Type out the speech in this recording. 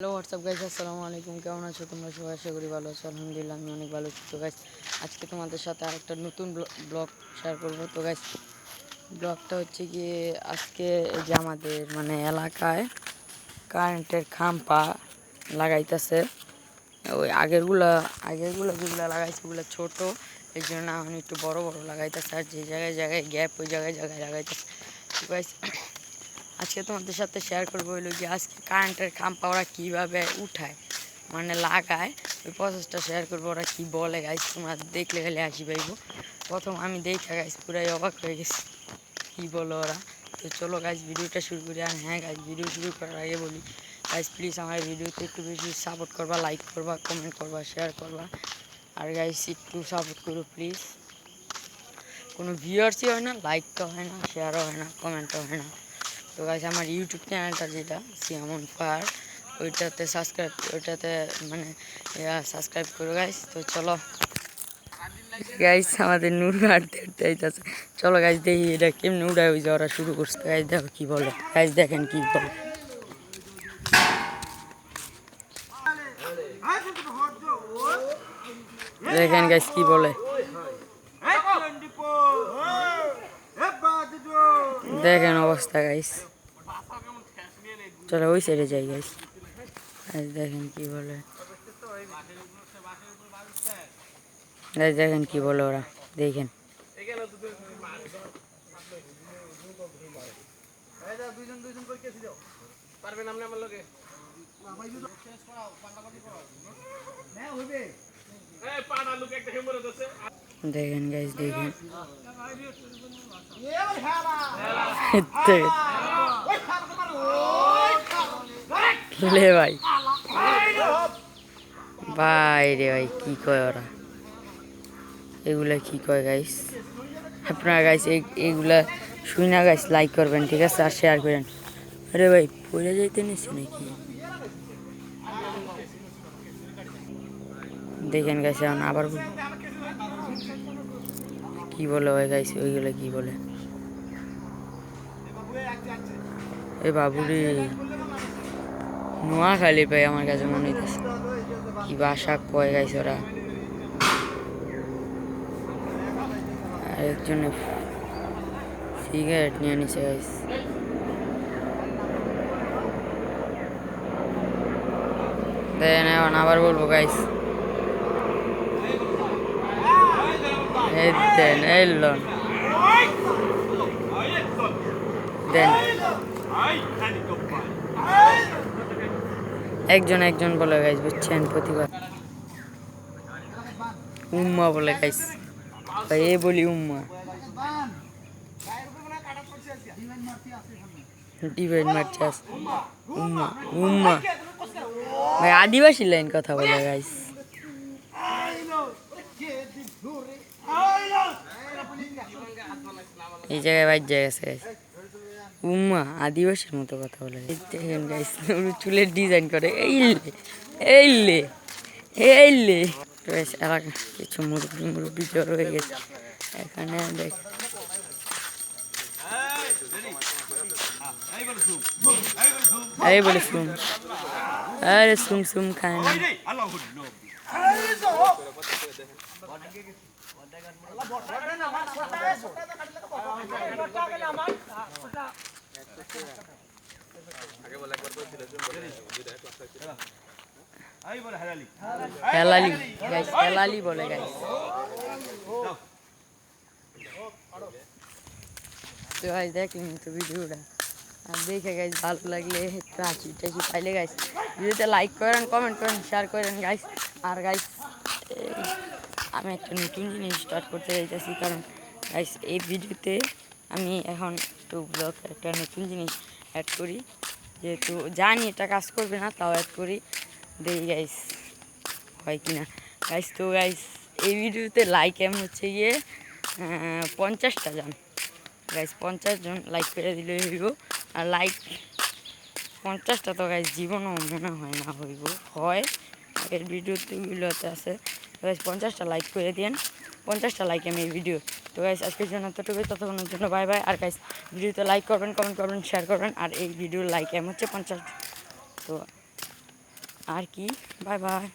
Hello WhatsApp guys আসসালামু আলাইকুম কেমন আছো তোমরা? সবাই আশা করি ভালো আছো। আলহামদুলিল্লাহ, আমি অনেক ভালো আছি। তো গাইস আজকে তোমাদের সাথে আরেকটা নতুন ব্লগ শেয়ার করব। তো গাইস ব্লগটা হচ্ছে গিয়ে আজকে যে আমাদের মানে এলাকায় কারেন্টের খাম্পা লাগাইতেছে। ওই আগেরগুলা, আগেরগুলো যেগুলো লাগাইছে, ওগুলো ছোটো। এই জন্য এখন একটু বড় বড় লাগাইতেছে। আর যে জায়গায় জায়গায় গ্যাপ ওই জায়গায় জায়গায় লাগাইতেছে। তো গাইস আজকে তোমাদের সাথে শেয়ার করব হলো যে আজকে কারেন্টের খাম্পা ওরা কীভাবে উঠায়। মানে লাগায়। ওই প্রসেসটা শেয়ার করব ওরা কী বলে গাইস তোমরা দেখলে গেলে আসি পাইবো। প্রথম আমি দেখে গাইস পুরাই অবাক হয়ে গেছি। কী বলো ওরা? তো চলো গাইস ভিডিওটা শুরু করি। আর হ্যাঁ গাইস ভিডিও শুরু করার আগে বলি গাইস প্লিজ আমার ভিডিওতে একটু বেশি সাপোর্ট করবা লাইক করবা কমেন্ট করবা শেয়ার করবা। আর গাইস একটু সাপোর্ট করো প্লিজ কোনো ভিউয়ার্সই হয় না লাইক তো হয় না শেয়ারও হয় না কমেন্টও হয় না। তো গাইস আমার ইউটিউব চ্যানেলটা যেটা সিয়ামন ফায়ার ওইটাতে সাবস্ক্রাইব ওইটাতে মানে সাবস্ক্রাইব করো গাইস তো চলো। গাইস আমাদের নূর হাঁটতে আইতাছে। চলো গাইস দেখি এটা কেমনি উড়ায় ওই যে ওরা শুরু করছে। গাইস দেখো কি বলে। গাইস দেখেন কি বলে। দেখেন গাইস কি বলে। দেখেন অবস্থা গাইস চলো ওই সাইডে যাই গাইস দেখেন কি বলে। দেখেন কি বলে ওরা, দেখেন। দেখেন গাইস দেখেন। লে ভাই। ভাই রে ভাই, কি কয় ওরা? এগুলা কি কয় গাইস আপনারা গাইস এইগুলা শুই না গাইস লাইক করবেন, ঠিক আছে? আর শেয়ার করেন। আরে ভাই, পড়ে যাইতে নিছি নাকি? দেখেন গাইস এখন আবার কি বলে ওই গাইস ওইগুলো কি বলে? এ বাবুরে নোয়াখালী পাই আমার কাছে মনে হইতেছে। কি বাসা কয় গাইছে ওরা। আর একজনে সিগারেট নিয়ে নিছে গাইছে। দেন এখন আবার বলব, গাইস। এই দেন, এই লন। দেন। একজন একজন বলে গাইস বুঝছেন? প্রতিবার উম্মা বলে গাইস ভাই, এ বলি উম্মা। ডিভাইড মারছে। উম্মা উম্মা। ভাই, আদিবাসী লাইন কথা বলে গাইস এই জায়গায় বাইর জায়গা উম্মা আদিবাসীর মতো কথা বলে। দেখেন গাইস চুলের ডিজাইন করে। এই লে এই লে এই লে। গাইস এলাকা কিছু মুরব্বি মুরব্বি জ্বর হয়ে গেছে। এখানে দেখ। এই বলে সুম। আরে সুম খায় না। হেলালি গাইস হেলালি বলে গাইস তো গাইস দেখলেন তো ভিডিওটা। আর দেখে গাইস ভালো লাগলে একটু হাসি টাসি পাইলে গাইস ভিডিওতে লাইক করেন কমেন্ট করেন শেয়ার করেন গাইস আর গাইস আমি একটা নতুন জিনিস স্টার্ট করতে চাইতেছি কারণ গাইস এই ভিডিওতে আমি এখন একটু ব্লগ একটা নতুন জিনিস অ্যাড করি। যেহেতু জানি এটা কাজ করবে না, তাও অ্যাড করি। দেখি গাইস হয় কি না গাইস তো গাইস এই ভিডিওতে লাইক এম হচ্ছে গিয়ে পঞ্চাশটা জন। গাইস পঞ্চাশ জন লাইক করে দিলে হইব। আর লাইক পঞ্চাশটা তো গাইস জীবনও মনে হয় না হইব। হয়। আগের ভিডিওতে আছে। আছে গাইজ পঞ্চাশটা লাইক করে দিন পঞ্চাশটা লাইক আমি এই ভিডিও তো গাইজ আজকের জন্য ততটুকু ততক্ষণের জন্য বাই বাই আর ভিডিও ভিডিওতে লাইক করবেন কমেন্ট করবেন শেয়ার করবেন। আর এই ভিডিওর লাইক এম হচ্ছে পঞ্চাশ তো আর কি? Bye bye